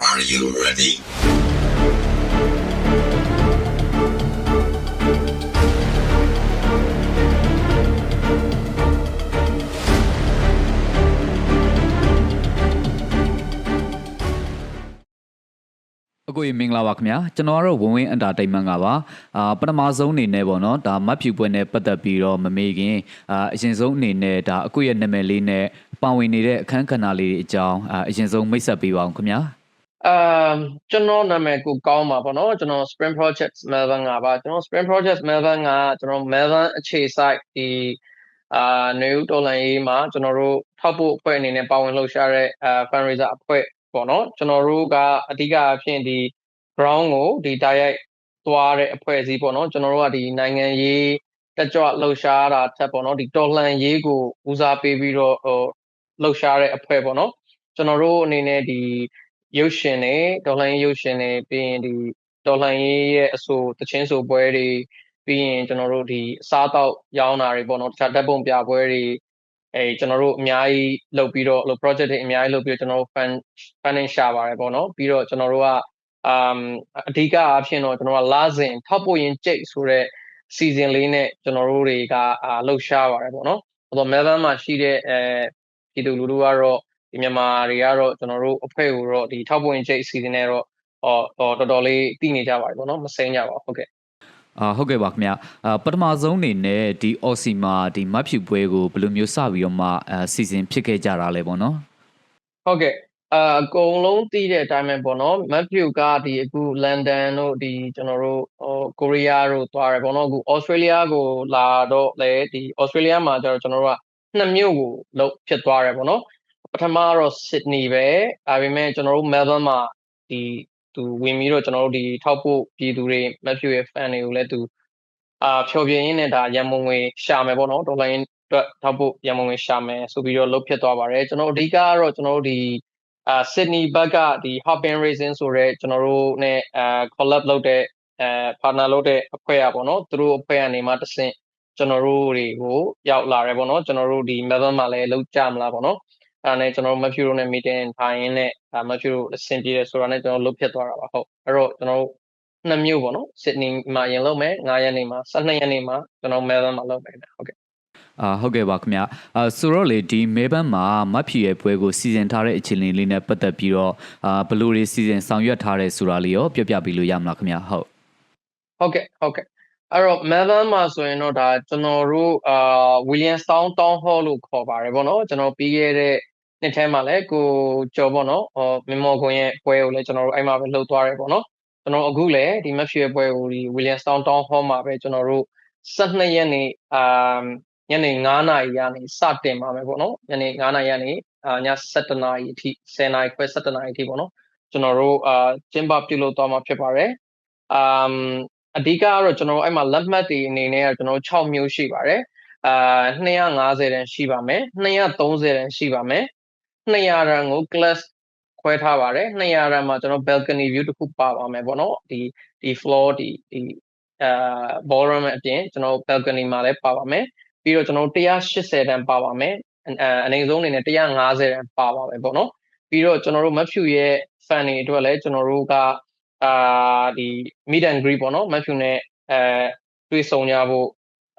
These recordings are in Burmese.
Are you ready? အကိုကြီးမင်္ဂလာပါခင်ဗျာကျွန်တော်ကတော့ဝင်းဝင်းအန်တာတိတ်မန့်ကပါအာပထမဆုံးအနေနဲ့ပေါ့နော်ဒါမတ်ဖြူပွဲနဲ့ပတ်သက်ပြီးတော့မမေးခင်အာအရင်ဆုံးအနေနဲ့ဒါအကိုရဲ့နာမည်လေးနဲ့ပါဝင်နေတဲ့အခန်းကဏ္ဍလေးတွေအကြောင်းအာအရင်ဆုံးမိတ်ဆက်ပေးပါအောင်ခင်ဗျာ အမ်ကျွန်တော်နာမည်ကိုကောင်းပါပေါ့နော်ကျွန်တော် Spring Project Melbourne ကပါကျွန်တော် Spring Project Melbourne ကကျွန်တော် Melbourne အခြေစိုက်ဒီအာ new တော်လန်ရေးမှာကျွန်တော်တို့ထောက်ဖို့အဖွဲ့အနေနဲ့ပါဝင်လှုပ်ရှားတဲ့အာ fundraiser အဖွဲ့ပေါ့နော်ကျွန်တော်တို့ကအဓိကအဖြစ်ဒီ ground ကိုဒီတိုက်ရိုက်သွားတဲ့အဖွဲ့အစည်းပေါ့နော်ကျွန်တော်တို့ကဒီနိုင်ငံရေးတက်ကြွလှုပ်ရှားတာထက်ပေါ့နော်ဒီတော်လှန်ရေးကိုဦးစားပေးပြီးတော့ဟိုလှုပ်ရှားတဲ့အဖွဲ့ပေါ့နော်ကျွန်တော်တို့အနေနဲ့ဒီ ရုပ်ရှင်တွေဒေါ်လာရေးရုပ်ရှင်တွေပြီးရင်ဒီဒေါ်လာရေးရဲ့အဆိုတချင်းဆိုပွဲတွေပြီးရင်ကျွန်တော်တို့ဒီအစားတောက်ရောင်းတာတွေပေါ့နော်တခြားဓာတ်ပုံပြပွဲတွေအဲကျွန်တော်တို့အများကြီးလုပ်ပြီးတော့လို့ project တွေအများကြီးလုပ်ပြီးတော့ကျွန်တော်တို့ fan funding ရှာပါတယ်ပေါ့နော်ပြီးတော့ကျွန်တော်တို့ကအမ်အဓိကအားဖြင့်တော့ကျွန်တော်ကလာစဉ်ထောက်ပို့ရင်ကြိတ်ဆိုတဲ့ season လေးနဲ့ကျွန်တော်တို့တွေကအာလှုပ်ရှားပါတယ်ပေါ့နော်။ဆိုတော့ Melbourne မှာရှိတဲ့အဲပြည်သူလူထုကတော့ ဒီမြန်မာတွေကတော့ကျွန်တော်တို့အဖွဲ့ကိုတော့ဒီထောက်ပို့ရင်ကြိတ် season နဲ့တော့ဟောဟောတော်တော်လေးတည်နေကြပါတယ်ပေါ့နော်မစိမ်းကြပါဘူးဟုတ်ကဲ့အာဟုတ်ကဲ့ပါခင်ဗျာအာပထမဆုံးအနေနဲ့ဒီအော်စီမှာဒီမတ်ဖြူပွဲကိုဘယ်လိုမျိုးစပြီးတော့မှအာစီစဉ်ဖြစ်ခဲ့ကြတာလဲပေါ့နော်ဟုတ်ကဲ့အအကုန်လုံးတည်တဲ့အတိုင်းပဲပေါ့နော်မက်ဖြူကဒီအခုလန်ဒန်တို့ဒီကျွန်တော်တို့ဟိုကိုရီးယားတို့သွားတယ်ပေါ့နော်အခုဩစတြေးလျကိုလာတော့လေဒီဩစတြေးလျမှာကျတော့ကျွန်တော်တို့ကနှစ်မြို့ကိုလောက်ဖြစ်သွားတယ်ပေါ့နော် ပထမတော့ Sydney ပဲဒါပေမဲ့ကျွန်တော်တို့ Melbourne မှာဒီသူဝင်ပြီးတော့ကျွန်တော်တို့ဒီထောက်ဖို့ပြည်သူတွေမက်ဖြူရဲ့ fan တွေကိုလည်းသူအာဖြောပြင်းရင်းနဲ့ဒါရန်မုံငွေရှာမယ်ပေါ့နော်ဒေါ်လာရင်းအတွက်ထောက်ဖို့ရန်မုံငွေရှာမယ်ဆိုပြီးတော့လှုပ်ဖြစ်သွားပါတယ်ကျွန်တော်အဓိကကတော့ကျွန်တော်တို့ဒီအာ Sydney ဘက်ကဒီ Hopping Racing ဆိုတဲ့ကျွန်တော်တို့ ਨੇ အာ collab လုပ်တဲ့အဲ partner လုပ်တဲ့အဖွဲ့อ่ะပေါ့နော်သူတို့အဖွဲ့ကနေမှတဆင့်ကျွန်တော်တို့တွေကိုရောက်လာတယ်ပေါ့နော်ကျွန်တော်တို့ဒီ Melbourne မှာလည်းလောက်ကြမလားပေါ့နော်အဲ့ ဒါနဲ့ကျွန်တော်တို့ Matthew တို့နဲ့ meeting ထိုင်ရင်းနဲ့ဒါ Matthew တို့အဆင်ပြေတယ်ဆိုတာနဲ့ကျွန်တော်လှုပ်ဖြစ်သွားတာပါဟုတ်အဲ့တော့ကျွန်တော်တို့နှစ်မြို့ပေါ့နော် Sydney မှာရင်လုပ်မယ်9ရက်နေ့မှာ12ရက်နေ့မှာကျွန်တော် Melbourne မှာလုပ်မယ်ဟုတ်ကဲ့အာဟုတ်ကဲ့ပါခင်ဗျာအာဆိုတော့လေဒီမဲဘန်းမှာမတ်ဖြူရဲ့ပွဲကိုစီစဉ်ထားတဲ့အခြေအနေလေးနဲ့ပတ်သက်ပြီးတော့အာဘယ်လိုတွေစီစဉ်ဆောင်ရွက်ထားတဲ့ဆိုတာလေးရောပြပြပေးလို့ရမလားခင်ဗျာဟုတ်ဟုတ်ကဲ့ဟုတ်ကဲ့အဲ့တော့ Melbourne မှာဆိုရင်တော့ဒါကျွန်တော်တို့အာ Williamstown Town Hall လို့ခေါ်ပါတယ်ဗောနော်ကျွန်တော်ပြီးခဲ့တဲ့ နှစ်ထဲမှာလည်းကိုကျော်ဗောနော်ဟောမင်မော်ခွန်ရဲ့ပွဲကိုလည်းကျွန်တော်တို့အဲ့မှာပဲလှုပ်သွားတယ်ဗောနော်ကျွန်တော်အခုလည်းဒီ match ရဲ့ပွဲကိုဒီ Williamstown Town Hall မှာပဲကျွန်တော်တို့12ရက်နေ့အာညနေ9:00နာရီကနေစတင်ပါမယ်ဗောနော်ညနေ9:00နာရီကနေအာည7:00နာရီအထိ10:00နာရီခွဲ7:00နာရီအထိဗောနော်ကျွန်တော်တို့အာကျင်းပပြုလုပ်သွားမှာဖြစ်ပါတယ်အမ်အဓိကကတော့ကျွန်တော်တို့အဲ့မှာလက်မှတ်တွေအနေနဲ့ကကျွန်တော်တို့6မျိုးရှိပါတယ်အာ250တန်းရှိပါမယ်230တန်းရှိပါမယ် 200တန်းကို class ခွဲထားပါတယ်200တန်းမှာကျွန်တော် balcony view တစ်ခုပါပါမယ်ပေါ့နော်ဒီဒီ floor ဒီဒီအာ ballroom အပြင်ကျွန်တော် balcony မှာလည်းပါပါမယ်ပြီးတော့ကျွန်တော်180တန်းပါပါမယ်အဲအနေဆုံးအနေနဲ့150တန်းပါပါမယ်ပေါ့နော်ပြီးတော့ကျွန်တော်တို့ map view ရဲ့ fan တွေအတွက်လည်းကျွန်တော်တို့ကအာဒီ meet and greet ပေါ့နော် Matthew နဲ့အဲတွေ့ဆုံကြဖို့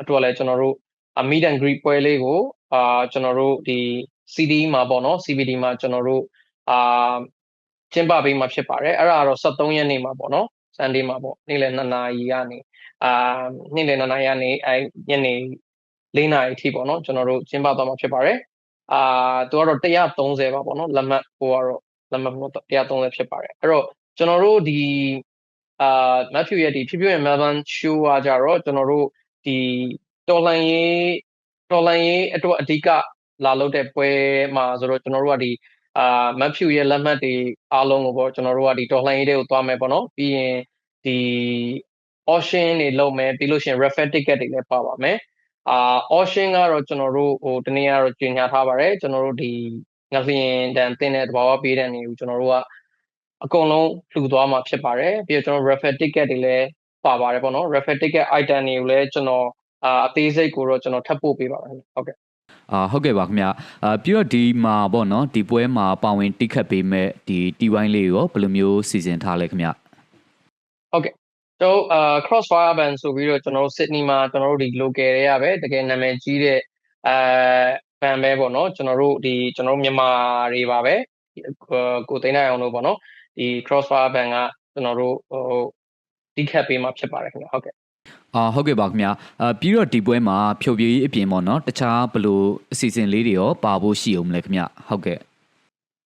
အတွက်လည်းကျွန်တော်တို့ meet and greet ပွဲလေးကိုအာကျွန်တော်တို့ဒီ CD မှာပေါ့နော် CBD မှာကျွန်တော်တို့အာကျင်းပပေးမှာဖြစ်ပါတယ်အဲ့ဒါတော့73ရက်နေ့မှာပေါ့နော် Sunday မှာပေါ့နေ့လယ်2နာရီကနေအာနေ့လယ်2နာရီကနေအဲညနေ4နာရီအထိပေါ့နော်ကျွန်တော်တို့ကျင်းပသွားမှာဖြစ်ပါတယ်အာသူကတော့130ပါပေါ့နော်လက်မှတ်ဟိုကတော့လက်မှတ်ပေါ့130ဖြစ်ပါတယ်အဲ့တော့ကျွန်တော်တို့ဒီအာမက်ဖြူရဲ့ဒီဖြစ်ဖြစ်ရဲ့ Melbourne show ကကြတော့ကျွန်တော်တို့ဒီတော်လန်ရေးတော်လန်ရေးအတွက်အဓိက လာလုပ်တဲ့ပွဲမှာဆိုတော့ကျွန်တော်တို့ကဒီအာမက်ဖြူရဲ့လက်မှတ်တွေအားလုံးကိုပေါ့ကျွန်တော်တို့ကဒီတော်လှန်ရေးတွေကိုသွားမယ်ပေါ့နော်ပြီးရင်ဒီ auction တွေလုပ်မယ်ပြီးလို့ရှိရင် refer ticket တွေလည်းပါပါမယ်အာ auction ကတော့ကျွန်တော်တို့ဟိုတနေ့ကတော့ကြီးညာထားပါတယ်ကျွန်တော်တို့ဒီငလျင်တန်တင်းတဲ့တဘာဝပေးတဲ့နေကိုကျွန်တော်တို့ကအကုန်လုံးလှူသွားမှာဖြစ်ပါတယ်ပြီးတော့ကျွန်တော် refer ticket တွေလည်းပါပါတယ်ပေါ့နော် refer ticket item တွေကိုလည်းကျွန်တော်အာအသေးစိတ်ကိုတော့ကျွန်တော်ထပ်ပို့ပေးပါမယ်ဟုတ်ကဲ့ အာဟုတ်ကဲ့ပါခင်ဗျာအာပြီးတော့ဒီမှာပေါ့နော်ဒီပွဲမှာပါဝင်တိခတ်ပေးမဲ့ဒီတီဝိုင်းလေးရောဘယ်လိုမျိုးစီစဉ်ထားလဲခင်ဗျာဟုတ်ကဲ့ကျွန်တော်အာ crossfire band ဆိုပြီးတော့ကျွန်တော်တို့ Sydney မှာကျွန်တော်တို့ဒီ local တွေကပဲတကယ်နာမည်ကြီးတဲ့အဲ band ပဲပေါ့နော်ကျွန်တော်တို့ဒီကျွန်တော်တို့မြန်မာတွေပါပဲကိုသိန်းနိုင်အောင်လို့ပေါ့နော်ဒီ crossfire band ကကျွန်တော်တို့ဟိုတိခတ်ပေးမှာဖြစ်ပါတယ်ခင်ဗျဟုတ်ကဲ့ အာဟုတ်ကဲ့ပါခင်ဗျာအာပြီးတော့ဒီပွဲမှာဖြိုပြရေးအပြင်ပေါ့နော်တခြားဘယ်လိုအစီအစဉ်လေးတွေရောပါဖို့ရှိအောင်မလဲခင်ဗျဟုတ်ကဲ့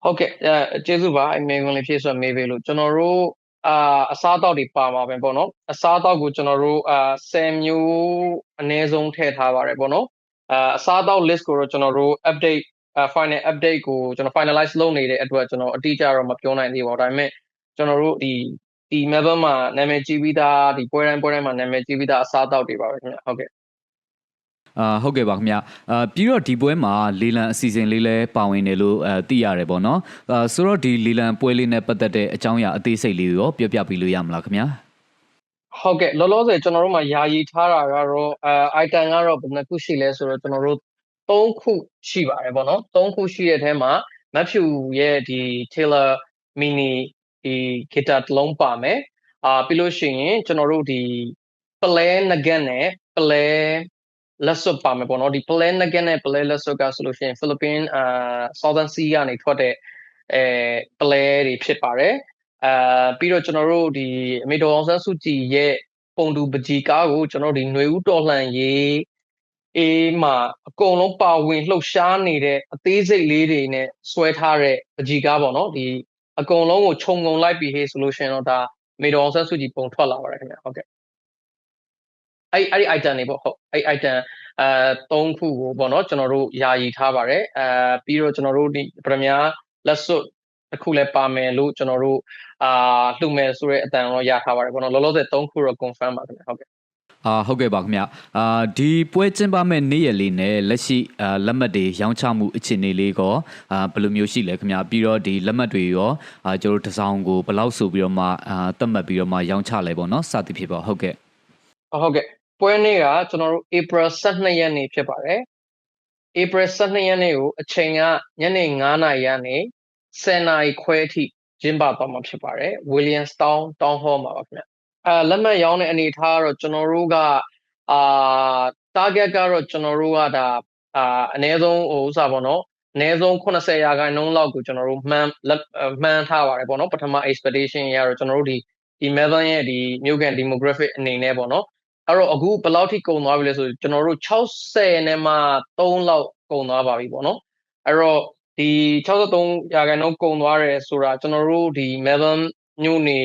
ဟုတ်ကဲ့အဲကျေးဇူးပါအမေကွန်လေးဖြည့်ဆွတ်မေးပေးလို့ကျွန်တော်တို့အာအစားအသောက်တွေပါမှာပဲပေါ့နော်အစားအသောက်ကိုကျွန်တော်တို့အာ10မျိုးအနည်းဆုံးထည့်ထားပါတယ်ပေါ့နော်အာအစားအသောက် list ကိုတော့ကျွန်တော်တို့ update final update ကိုကျွန်တော် finalize လုပ်နေတဲ့အတွက်ကျွန်တော်အတိအကျတော့မပြောနိုင်သေးပါဘူးဒါပေမဲ့ကျွန်တော်တို့ဒီ ဒီ Melbourne မှာနာမည်ကြီးပြီးသားဒီပွဲတိုင်းပွဲတိုင်းမှာနာမည်ကြီးပြီးသားအစားအသောက်တွေပါပဲခင်ဗျဟုတ်ကဲ့အာဟုတ်ကဲ့ပါခင်ဗျာအာပြီးတော့ဒီပွဲမှာလီလန်အစီအစဉ်လေးလည်းပါဝင်တယ်လို့အဲသိရတယ်ပေါ့နော်အာဆိုတော့ဒီလီလန်ပွဲလေးနဲ့ပတ်သက်တဲ့အကြောင်းအရာအသေးစိတ်လေးရောပြောပြပေးလို့ရမလားခင်ဗျာဟုတ်ကဲ့လောလောဆယ်ကျွန်တော်တို့မှာယာယီထားတာကတော့အဲ item ကတော့ဘယ်နှခုရှိလဲဆိုတော့ကျွန်တော်တို့၃ခုရှိပါတယ်ပေါ့နော်၃ခုရှိတဲ့အထဲမှာမက်ဖြူရဲ့ဒီ Taylor mini ဒီ guitar တစ်လုံးပါမယ်အာပြီးလို့ရှိရင်ကျွန်တော်တို့ဒီ play nugget နဲ့ play လက်စွပ်ပါမယ်ပေါ့နော်ဒီ play nugget နဲ့ play လက်စွပ်ကဆိုလို့ရှိရင် Philippine အာ Southern Sea ကနေထွက်တဲ့အဲ play တွေဖြစ်ပါတယ်အာပြီးတော့ကျွန်တော်တို့ဒီအမေတော်အောင်ဆန်းစုကြည်ရဲ့ပုံတူပကြီးကားကိုကျွန်တော်ဒီຫນွေဦးတော်လှန်ရေးအေးမှာအကုန်လုံးပါဝင်လှုပ်ရှားနေတဲ့အသေးစိတ်လေးတွေနဲ့ဆွဲထားတဲ့ပကြီးကားပေါ့နော်ဒီ အကုန်လုံးကိုခြုံငုံလိုက်ပြီးဟေးဆိုလို့ရှိရင်တော့ဒါအမေတော်အောင်ဆန်းစုကြည်ပုံထွက်လာပါတယ်ခင်ဗျဟုတ်ကဲ့အဲ့အဲ့ဒီ item တွေပေါ့ဟုတ်အဲ့ item အဲ၃ခုကိုပေါ့နော်ကျွန်တော်တို့ယာယီထားပါတယ်အဲပြီးတော့ကျွန်တော်တို့ဒီပရမညာလက်စွပ်တစ်ခုလည်းပါမယ်လို့ကျွန်တော်တို့အာလှူမယ်ဆိုတဲ့အတန်တော့ရထားပါတယ်ပေါ့နော်လောလောဆယ်၃ခုတော့ confirm ပါခင်ဗျဟုတ်ကဲ့ အာဟုတ်ကဲ့ပါခင်ဗျအာဒီပွဲကျင်းပမဲ့နေ့ရက်လေးနဲ့လက်ရှိအာလက်မှတ်တွေရောင်းချမှုအခြေအနေလေးကောအာဘယ်လိုမျိုးရှိလဲခင်ဗျပြီးတော့ဒီလက်မှတ်တွေရောအာကျွန်တော်တို့တစ်စောင်းကိုဘယ်လောက်ဆိုပြီးတော့မှအာသတ်မှတ်ပြီးတော့မှရောင်းချလဲပေါ့နော်စသည်ဖြစ်ပါဟုတ်ကဲ့ဟုတ်ကဲ့ပွဲနေ့ကကျွန်တော်တို့ April 12ရက်နေ့ဖြစ်ပါတယ် April 12ရက်နေ့ကိုအချိန်ကညနေ9:00နာရီကနေ10:00နာရီခွဲအထိကျင်းပသွားမှာဖြစ်ပါတယ် Williamstown Town Hall မှာပါခင်ဗျ အဲလက်မှတ်ရောင်းတဲ့အနေအထားကတော့ကျွန်တော်တို့ကအာ target ကတော့ကျွန်တော်တို့ကဒါအာအနည်းဆုံးဟိုဥစားပေါ့နော်အနည်းဆုံး80ရာခိုင်နှုန်းလောက်ကိုကျွန်တော်တို့မှန်းမှန်းထားပါတယ်ပေါ့နော်ပထမ expectation ရတော့ကျွန်တော်တို့ဒီဒီ Melbourne ရဲ့ဒီမြို့ကန် demographic အနေနဲ့ပေါ့နော်အဲ့တော့အခုဘယ်လောက်ထိကုန်သွားပြီလဲဆိုကျွန်တော်တို့60နဲ့မှ3လောက်ကုန်သွားပါပြီပေါ့နော်အဲ့တော့ဒီ63ရာခိုင်နှုန်းကုန်သွားတယ်ဆိုတာကျွန်တော်တို့ဒီ Melbourne မြို့နေ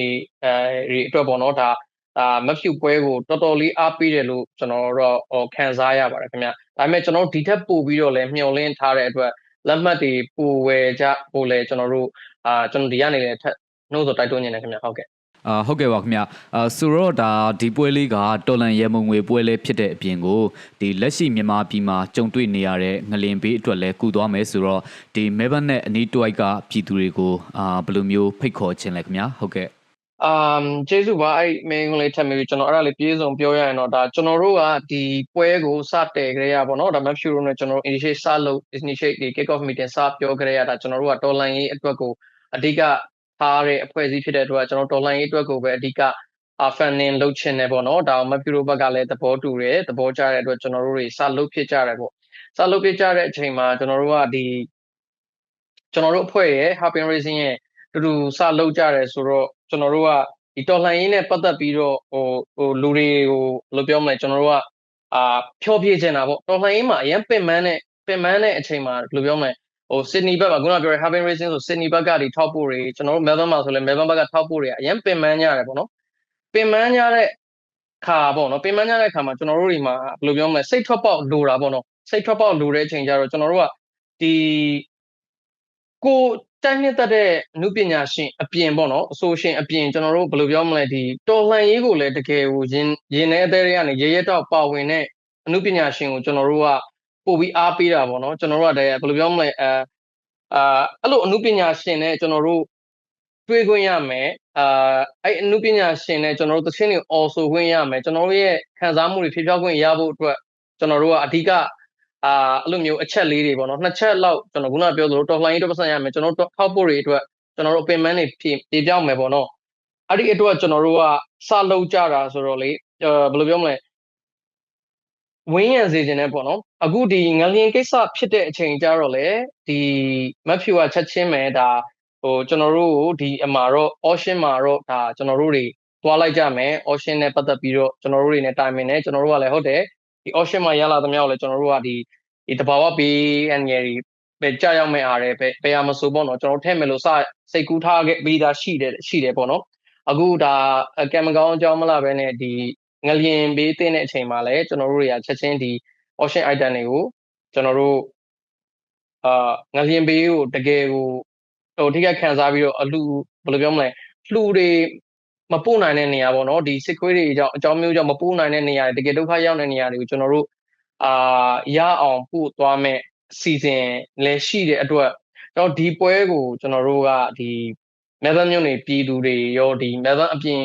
အဲအတွက်ပေါ့နော်ဒါအာမဖြူပွဲကိုတော်တော်လေးအားပေးတယ်လို့ကျွန်တော်တော့ခံစားရပါတယ်ခင်ဗျဒါပေမဲ့ကျွန်တော်ဒီထက်ပိုပြီးတော့လည်းမျှော်လင့်ထားတဲ့အတွက်လက်မှတ်တွေပိုဝယ်ကြပို့လဲကျွန်တော်တို့အာကျွန်တော်ဒီကနေလည်းထပ်နှိုးဆိုတိုက်တွန်းနေတယ်ခင်ဗျဟုတ်ကဲ့ အာဟုတ်ကဲ့ပါခင်ဗျအာဆိုတော့ဒါဒီပွဲလေးကတော်လန်ရဲမုံငွေပွဲလေးဖြစ်တဲ့အပြင်ကိုဒီလက်ရှိမြန်မာပြည်မှာကြုံတွေ့နေရတဲ့ငလင်ဘေးအတွက်လည်းကူသွားမယ်ဆိုတော့ဒီမဲဘတ်နဲ့အနီးတွိုက်ကပြည်သူတွေကိုအာဘယ်လိုမျိုးဖိတ်ခေါ်ခြင်းလဲခင်ဗျဟုတ်ကဲ့အမ်ကျေးဇူးပါအဲ့မင်းကလေးထပ်ပြီးကျွန်တော်အဲ့ဒါလေးပြေဆုံးပြောရရင်တော့ဒါကျွန်တော်တို့ကဒီပွဲကိုစတယ်ကြရပါတော့ဒါမှဖြူရုံးနဲ့ကျွန်တော်တို့ initiate စလုပ် initiate ဒီ kick off meeting စပြောကြရတာကျွန်တော်တို့ကတော်လိုင်းရေးအတွက်ကိုအဓိက ထားတဲ့အဖွဲ့အစည်းဖြစ်တဲ့အတွက်ကျွန်တော်တော်လိုင်းရေးအတွက်ကိုပဲအဓိက funding လုပ်ချင်တယ်ပေါ့နော်ဒါမှဖြူရုံးဘက်ကလည်းသဘောတူတယ်သဘောကျတဲ့အတွက်ကျွန်တော်တို့တွေစလုပ်ဖြစ်ကြတယ်ပေါ့စလုပ်ဖြစ်ကြတဲ့အချိန်မှာကျွန်တော်တို့ကဒီကျွန်တော်တို့အဖွဲ့ရဲ့ Happy Racing ရဲ့တူတူစလုပ်ကြတယ်ဆိုတော့ကျွန်တော်တို့ကဒီတော်လှန်ရေးနဲ့ပတ်သက်ပြီးတော့ဟိုဟိုလူတွေကိုဘယ်လိုပြောမလဲကျွန်တော်တို့ကအာဖြောပြချင်တာပေါ့တော်လှန်ရေးမှာအရင်ပင်ပန်းတဲ့ပင်ပန်းတဲ့အချိန်မှာဘယ်လိုပြောမလဲ ဟို Sydney ဘက်မှာခုနပြောရ Having Racing ဆို Sydney ဘက်ကဒီ top ပို့တွေကျွန်တော်တို့ Melbourne မှာဆိုလဲ Melbourne ဘက်က top ပို့တွေအရင်ပင်ပန်းကြရတယ်ပေါ့နော်ပင်ပန်းကြတဲ့ခါပေါ့နော်ပင်ပန်းကြတဲ့ခါမှာကျွန်တော်တို့တွေမှာဘယ်လိုပြောမလဲစိတ်ထွက်ပေါက်လိုတာပေါ့နော်စိတ်ထွက်ပေါက်လိုတဲ့အချိန်ကျတော့ကျွန်တော်တို့ကဒီကိုတိုက်နှစ်သက်တဲ့အမှုပညာရှင်အပြင်ပေါ့နော်အဆိုရှင်အပြင်ကျွန်တော်တို့ဘယ်လိုပြောမလဲဒီတော်လှန်ရေးကိုလည်းတကယ်ကိုရင်ရင်ထဲအသေးတွေကနေရရတော့ပါဝင်တဲ့အမှုပညာရှင်ကိုကျွန်တော်တို့က ပို့ပြီးအားပေးတာပေါ့နော်ကျွန်တော်တို့ကတည်းကဘယ်လိုပြောမလဲအဲအာအဲ့လိုအမှုပညာရှင်နဲ့ကျွန်တော်တို့တွေ့ခွင့်ရမယ်အာအဲ့အမှုပညာရှင်နဲ့ကျွန်တော်တို့သချင်းတွေအော်ဆိုခွင့်ရမယ်ကျွန်တော်တို့ရဲ့ခံစားမှုတွေဖြေဖြောက်ခွင့်ရဖို့အတွက်ကျွန်တော်တို့ကအဓိကအာအဲ့လိုမျိုးအချက်လေးတွေပေါ့နော်နှစ်ချက်လောက်ကျွန်တော်ခုနကပြောသလိုတော်လှန်ရေးအတွက်ပတ်စံရမယ်ကျွန်တော်တို့ထောက်ဖို့တွေအတွက်ကျွန်တော်တို့အပင်ပန်းတွေဖြည့်ပြေပြောင်းမယ်ပေါ့နော်အဲ့ဒီအတွက်ကျွန်တော်တို့ကစလုပ်ကြတာဆိုတော့လေအဲဘယ်လိုပြောမလဲ ဝင်းရံစေခြင်းနဲ့ပေါ့နော်အခုဒီငလျင်ကိစ္စဖြစ်တဲ့အချိန်ကြတော့လေဒီမက်ဖြူကချက်ချင်းမယ်ဒါဟိုကျွန်တော်တို့ကိုဒီအမှာတော့ auction မှာတော့ဒါကျွန်တော်တို့တွေသွားလိုက်ကြမယ် auction နဲ့ပတ်သက်ပြီးတော့ကျွန်တော်တို့တွေနဲ့တိုင်ပင်နေကျွန်တော်တို့ကလည်းဟုတ်တယ်ဒီ auction မှာရလာသမျှကိုလည်းကျွန်တော်တို့ကဒီဒီတဘာဝပေးအန်ငယ်ကြီးပဲကြောက်ရောက်မဲ့အားတယ်ပဲဘယ်ဟာမဆိုပေါ့နော်ကျွန်တော်ထည့်မယ်လို့စစိတ်ကူးထားခဲ့ပြီးသားရှိတယ်ရှိတယ်ပေါ့နော်အခုဒါကံမကောင်းအကြောင်းမလားပဲနဲ့ဒီ ငလျင်ပေးတဲ့အချိန်မှာလည်းကျွန်တော်တို့တွေကချက်ချင်းဒီ auction item တွေကိုကျွန်တော်တို့အာငလျင်ပေးကိုတကယ်ကိုဟိုထိခိုက်ခံစားပြီးတော့အလူဘယ်လိုပြောမလဲလှူတွေမပို့နိုင်တဲ့နေရာပေါ့နော်ဒီစစ်ခွေးတွေကြောင့်အကြောင်းမျိုးကြောင့်မပို့နိုင်တဲ့နေရာတွေတကယ်ဒုက္ခရောက်တဲ့နေရာတွေကိုကျွန်တော်တို့အာရအောင်ပို့သွားမဲ့စီစဉ်လည်းရှိတဲ့အတွက်တော့ဒီပွဲကိုကျွန်တော်တို့ကဒီမဲဘန်မြို့နယ်ပြည်သူတွေရောဒီမဲဘန်အပြင်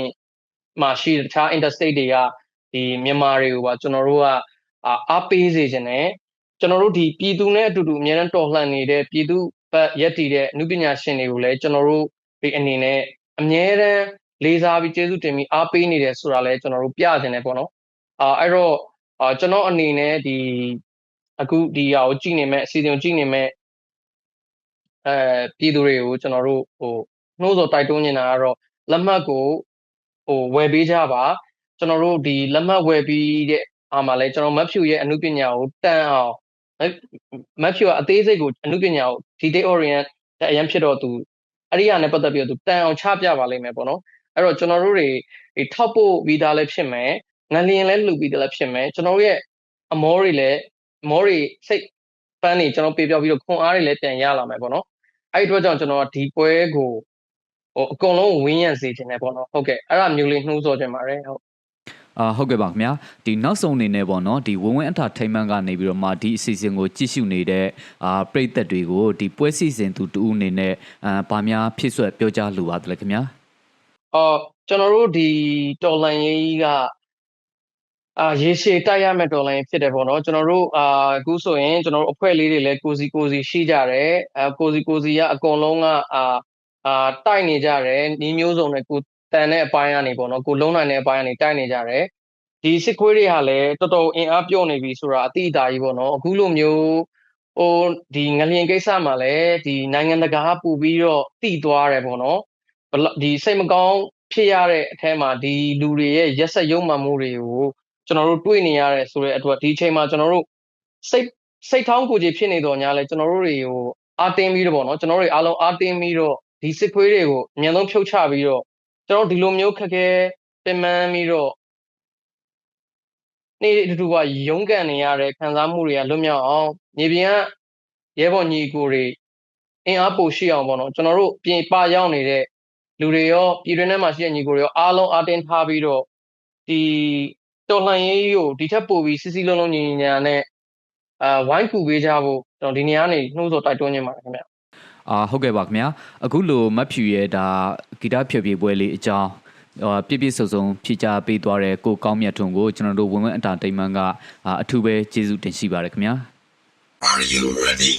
မှာရှိတဲ့တခြား interstate တွေကဒီမြန်မာတွေကိုပါကျွန်တော်တို့ကအာအားပေးစေခြင်းနဲ့ကျွန်တော်တို့ဒီပြည်သူနဲ့အတူတူအများနဲ့တော်လှန်နေတဲ့ပြည်သူဘက်ရက်တည်တဲ့အမှုပညာရှင်တွေကိုလည်းကျွန်တော်တို့ဒီအနေနဲ့အများတန်းလေးစားပြီးကျေးဇူးတင်ပြီးအားပေးနေတယ်ဆိုတာလည်းကျွန်တော်တို့ပြခြင်းနဲ့ပေါ့နော်အာအဲ့တော့အာကျွန်တော်အနေနဲ့ဒီအခုဒီဟာကိုကြည့်နေမဲ့အစီအစဉ်ကိုကြည့်နေမဲ့အဲပြည်သူတွေကိုကျွန်တော်တို့ဟိုနှိုးဆော်တိုက်တွန်းနေတာကတော့လက်မှတ်ကို ဟိုဝယ်ပေးကြပါကျွန်တော်တို့ဒီလက်မှတ်ဝယ်ပြီးတဲ့အားမှာလဲကျွန်တော်မက်ဖြူရဲ့အမှုပညာကိုတန်အောင်မက်ဖြူကအသေးစိတ်ကိုအမှုပညာကို detail orient တဲ့အရင်ဖြစ်တော့သူအဲ့ဒီဟာနဲ့ပတ်သက်ပြီးတော့သူတန်အောင်ချပြပါလိမ့်မယ်ပေါ့နော်အဲ့တော့ကျွန်တော်တို့တွေဒီထောက်ဖို့ပြီးသားလည်းဖြစ်မယ်ငလျင်လည်းလှူပြီးသားလည်းဖြစ်မယ်ကျွန်တော်တို့ရဲ့အမောတွေလည်းအမောတွေစိတ်ပန်းနေကျွန်တော်ပြေပြောပြီးတော့ခွန်အားတွေလည်းပြန်ရလာမယ်ပေါ့နော်အဲ့ဒီအတွက်ကြောင့်ကျွန်တော်ကဒီပွဲကို ဟိုအကုန်လုံးဝင်းရံစေခြင်းနဲ့ပေါ့နော်ဟုတ်ကဲ့အဲ့ဒါမျိုးလေးနှိုးဆော်ခြင်းပါတယ်ဟုတ်အာဟုတ်ကဲ့ပါခင်ဗျာဒီနောက်ဆုံးအနေနဲ့ပေါ့နော်ဒီဝင်းဝင်းအထာထိမ့်မှန်းကနေပြီးတော့မှဒီအစီအစဉ်ကိုကြည့်ရှုနေတဲ့အာပရိသတ်တွေကိုဒီပွဲစီစဉ်သူတူအနေနဲ့အာဗာများဖြစ်ဆွဲပြောကြားလိုပါတယ်ခင်ဗျာအော်ကျွန်တော်တို့ဒီတော်လန်ရေးကအာရေရှည်တိုက်ရမယ့်တော်လန်ရေးဖြစ်တယ်ပေါ့နော်ကျွန်တော်တို့အာအခုဆိုရင်ကျွန်တော်တို့အဖွဲ့လေးတွေလည်းကိုစီကိုစီရှိကြတယ်အဲကိုစီကိုစီကအကုန်လုံးကအာ အာတိုက်နေကြတယ်နီးမျိုးစုံနဲ့ကိုတန်တဲ့အပိုင်းကနေပေါ့နော်ကိုလုံးနိုင်တဲ့အပိုင်းကနေတိုက်နေကြတယ်ဒီစစ်ခွေးတွေဟာလည်းတော်တော်အင်အားပြော့နေပြီဆိုတာအတိအတာကြီးပေါ့နော်အခုလိုမျိုးဟိုဒီငလျင်ကိစ္စမှာလည်းဒီနိုင်ငံတကာပူပြီးတော့တိသွားတယ်ပေါ့နော်ဘလဒီစိတ်မကောင်းဖြစ်ရတဲ့အထဲမှာဒီလူတွေရဲ့ရက်ဆက်ရုံမှန်မှုတွေကိုကျွန်တော်တို့တွေ့နေရတဲ့ဆိုတဲ့အတွက်ဒီအချိန်မှာကျွန်တော်တို့စိတ်စိတ်ထောင်းကိုကြီးဖြစ်နေတော့ညာလဲကျွန်တော်တို့တွေကိုအာတင်းပြီးတော့ဗောနော်ကျွန်တော်တို့တွေအားလုံးအာတင်းပြီးတော့ ဒီစစ်ခွေးတွေကိုအမြန်ဆုံးဖြုတ်ချပြီးတော့ကျွန်တော်တို့ဒီလိုမျိုးခက်ခဲပင်ပန်းပြီးတော့နေ့တူတူကရုန်းကန်နေရတဲ့ခံစားမှုတွေကလွတ်မြောက်အောင်ညီပြင်ကရဲဘော်ညီကိုတွေအင်အားပိုရှိအောင်ပေါ့နော်ကျွန်တော်တို့ပြင်ပရောက်နေတဲ့လူတွေရောပြည်တွင်းထဲမှာရှိတဲ့ညီကိုတွေရောအားလုံးအတင်းထားပြီးတော့ဒီတော်လှန်ရေးကိုဒီထက်ပိုပြီးစစ်စစ်လုံးလုံးညီညီညာနဲ့အာဝိုင်းကူပေးကြဖို့ကျွန်တော်ဒီနေရာကနေနှိုးဆော်တိုက်တွန်းနေပါတယ်ခင်ဗျ အာဟုတ်ကဲ့ပါခင်ဗျာအခုလိုမတ်ဖြူရဲ့ဒါဂီတဖြည့်ပြပွဲလေးအကြောင်းအာပြည့်ပြည့်စုံစုံဖြည့်ချပေးသွားတဲ့ကိုကောင်းမြတ်ထွန်းကိုကျွန်တော်တို့ဝင်ဝင်အတာတိတ်မန်ကအထူးပဲကျေးဇူးတင်ရှိပါတယ်ခင်ဗျာ Are you ready?